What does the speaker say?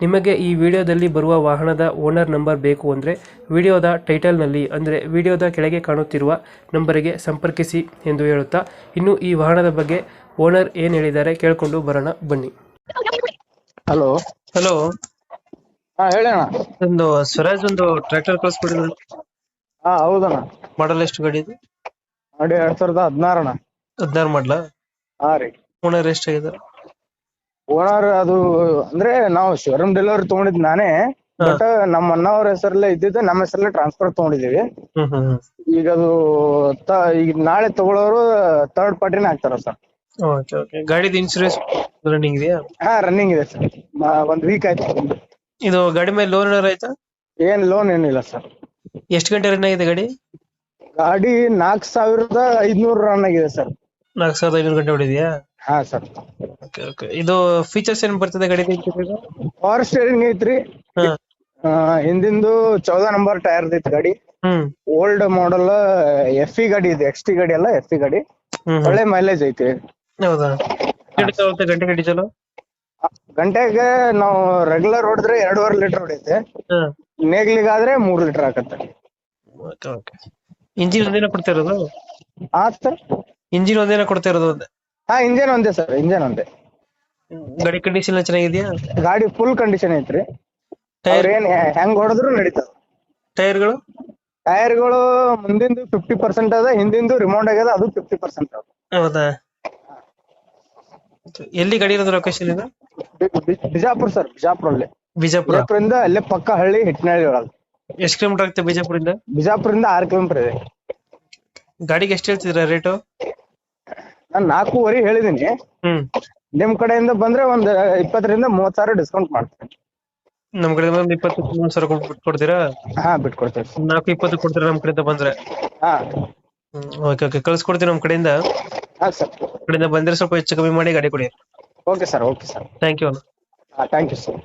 ನಿಮಗೆ ಈ ವಿಡಿಯೋದಲ್ಲಿ ಬರುವ ವಾಹನದ ಓನರ್ ನಂಬರ್ ಬೇಕು ಅಂದರೆ ವಿಡಿಯೋದ ಟೈಟಲ್ನಲ್ಲಿ ಅಂದರೆ ವಿಡಿಯೋದ ಕೆಳಗೆ ಕಾಣುತ್ತಿರುವ ನಂಬರಿಗೆ ಸಂಪರ್ಕಿಸಿ ಎಂದು ಹೇಳುತ್ತಾ ಇನ್ನು ಈ ವಾಹನದ ಬಗ್ಗೆ ಓನರ್ ಏನು ಹೇಳಿದ್ದಾರೆ ಕೇಳಿಕೊಂಡು ಬರೋಣ ಬನ್ನಿ. ಹಲೋ. ಹಲೋ. ಹಾ ಹೇಳಣ್ಣ. ಒಂದು ಸ್ವರಾಜ್ ಒಂದು ಟ್ರ್ಯಾಕ್ಟರ್ ಕಳಿಸ್ಕೊಡಿದ್ರು? ಹಾ ಹೌದಣ್ಣ. ಮಾಡಲ್ ಎಷ್ಟು ಗಾಡಿ ಇದು? ನೋಡಿ ಎರಡ್ ಸಾವಿರದ ಹದಿನಾರಣ ಹದಿನಾರು ಮಾಡಲ? ಹಾ ರೀ. ಓನರ್ ಎಷ್ಟಾಗಿದ್ದಾರೆ? ಓನರ್ ಅದು ಅಂದ್ರೆ ನಾವು ಶೋರೂಮ್ ಡೆಲಿವರಿ ತಗೊಂಡಿದ್ ನಾನೇ. ಬಟ್ ನಮ್ಮ ಅಣ್ಣವ್ರ ಹೆಸರಲ್ಲೇ ಇದ್ದಿದ್ದು ನಮ್ಮ ಹೆಸರಲ್ಲೇ ಟ್ರಾನ್ಸ್ಫರ್ ತಗೊಂಡಿದೀವಿ ಹ್ಮ್ ಹ್ಮ್ ಈಗ ಅದು ತ- ಈಗ ನಾಳೆ ತಗೊಳ್ಳೋರು ಥರ್ಡ್ ಪಾರ್ಟಿನೇ ಆಗ್ತಾರ ಸರ್ ಓಕೆ ಓಕೆ ಗಾಡಿದು ಇನ್ಸೂರೆನ್ಸ್ ರನ್ನಿಂಗ್ ಇದೆಯಾ? ಹಾ ರನ್ನಿಂಗ್ ಇದೆ ಸರ್ ಒಂದ್ ವೀಕ್ ಆಯ್ತು. ಇದು ಗಾಡಿ ಮೇಲೆ ಲೋನ್ ಏನಾರು ಆಯ್ತಾ? ಏನ್ ಲೋನ್ ಏನಿಲ್ಲ ಸರ್ ಎಷ್ಟು ಗಂಟೆ ರನ್ ಆಗಿದೆ ಗಾಡಿ? ಗಾಡಿ ನಾಲ್ಕ್ ಸಾವಿರದ ಐದ್ನೂರು ರನ್ ಆಗಿದೆ ಸರ್ ನಾಲ್ಕು ಸಾವಿರದ ಐನೂರು ಗಂಟೆ ಹೊಡಿದ್ಯಾ? ಹಾ ಸರ್. Okay okay. ಇದು ಫೀಚರ್ಸ್ ಏನ್ ಬರ್ತದೆ ಗಾಡಿ ಪವರ್ ಸ್ಟೇರಿಂಗ್ ಐತ್ರಿ. ಹಾ. ಆ, ಹಿಂದಿಂದು ಚೌದ ನಂಬರ್ ಟೈರ್ ಐತಿ ಗಾಡಿ. ಹ್ಮ್. ಓಲ್ಡ್ ಮಾಡೆಲ್ ಎಫ್ ಇ ಗಾಡಿ ಇದೆ ಎಕ್ಸ್ ಟಿ ಗಾಡಿ ಅಲ್ಲ ಎಫ್ ಇ ಗಾಡಿ. ಹ್ಮ್ ಹ್ಮ್. ಒಳ್ಳೆ ಮೈಲೇಜ್ ಐತಿ. ಹೌದಾ? ಗಂಟೆ ಗಂಟೆ ಚಲೋ? ಗಂಟೆಗೆ ನಾವು ರೆಗ್ಯುಲರ್ ಹೊಡೆದ್ರೆ ಎರಡೂವರೆ ಲೀಟರ್ ಹೊಡೆಯುತ್ತೆ ಹಾ. ನೇಗ್ಲಿಗಾದ್ರೆ ಮೂರ್ ಲೀಟರ್ ಆಗತ್ತೆ ಓಕೆ ಓಕೆ. ಇಂಜಿನ್ ಒಂದೇನ ಕೊಡ್ತಿರೋದು ಇರೋದು? ಸರ್. ಇಂಜಿನ್ ಒಂದೇನ ಕೊಡ್ತಾ ಇರೋದು ಅಂದೆ ಹಾ ಇಂಜಿನ್ ಒಂದೇ ಸರ್ ಇಂಜನ್ ಒಂದೇ. ಗಾಡಿ ಕಂಡೀಷನ್ ಚೆನ್ನಾಗಿದೆಯಾ? ಗಾಡಿ ಫುಲ್ ಕಂಡೀಷನ್ ಐತ್ರಿ. ಟೈರ್ ಅವ್ರ ಏನ್ ಹೆ- ಹೆಂಗ್ ಹೊಡೆದ್ರು ನಡೀತದ. ಟೈರ್ಗಳು ಟೈರ್ಗಳು ಮುಂದಿಂದು ಫಿಫ್ಟಿ ಪರ್ಸೆಂಟ್ ಅದ ಹಿಂದಿಂದು ರಿಮೌಂಡ್ ಆಗ್ಯದ ಅದು ಫಿಫ್ಟಿ ಪರ್ಸೆಂಟ್ ಅದ. ಹೌದಾ? ಎಲ್ಲಿ ಗಾಡಿ ಇರೋದು ಲೊಕೇಶನ್ ಇದು? ಬಿ- ಬಿ- ಬಿಜಾಪುರ್ ಸರ್ ಬಿಜಾಪುರ ಅಲ್ಲಿ ಬಿಜಾಪುರ? ಬಿಜಾಪುರಿಂದ ಅಲ್ಲೇ ಪಕ್ಕ ಹಳ್ಳಿ ಹಿಟ್ನಳ್ಳಿ ಒಳಗೆ. ಎಷ್ಟು ಕಿಲೋಮೀಟರ್ ಆಗುತ್ತೆ ಬಿಜಾಪುರಿಂದ ಬಿಜಾಪುರಿಂದ ಆರು ಕಿಲೋಮೀಟರ್ ಇದೆ. ಗಾಡಿಗೆ ಎಷ್ಟು ಹೇಳ್ತಿದ್ರ ರೇಟು ನಾನ್ ನಾಲ್ಕೂವರೆ ಹೇಳಿದೀನಿ. ಹ್ಮ್. ನಿಮ್ ಕಡೆಯಿಂದ ಬಂದ್ರೆ ಒಂದ್ ಇಪ್ಪತ್ತರಿಂದ ಮೂವತ್ ಸಾವಿರ ಡಿಸ್ಕೌಂಟ್ ಮಾಡ್ತೀನಿ. ನಮ್ ಕಡೆ ಒಂದು ಇಪ್ಪತ್ತು ಮೂವತ್ತು ಸಾವಿರ ಕೊಟ್ಟು ಕೊಡ್ತೀರಾ? ಹಾ ಬಿಟ್ಕೊಡ್ತೇವೆ. ನಾಲ್ಕು ಇಪ್ಪತ್ತು ಕೊಡ್ತೀರಾ ನಮ್ ಕಡೆಯಿಂದ ಬಂದ್ರೆ? ಹಾ. ಓಕೆ ಓಕೆ ಕಳ್ಸ್ಕೊಡ್ತೀನಿ ನಮ್ ಕಡೆಯಿಂದ. ಹಾ ಸರ್. ಕಡೆಯಿಂದ ಬಂದ್ರೆ ಸ್ವಲ್ಪ ಹೆಚ್ಚು ಕಮ್ಮಿ ಮಾಡಿ ಗಾಡಿ ಕೊಡಿ. Okay sir okay sir thank you ಹಾ ಥ್ಯಾಂಕ್ ಯು ಸರ್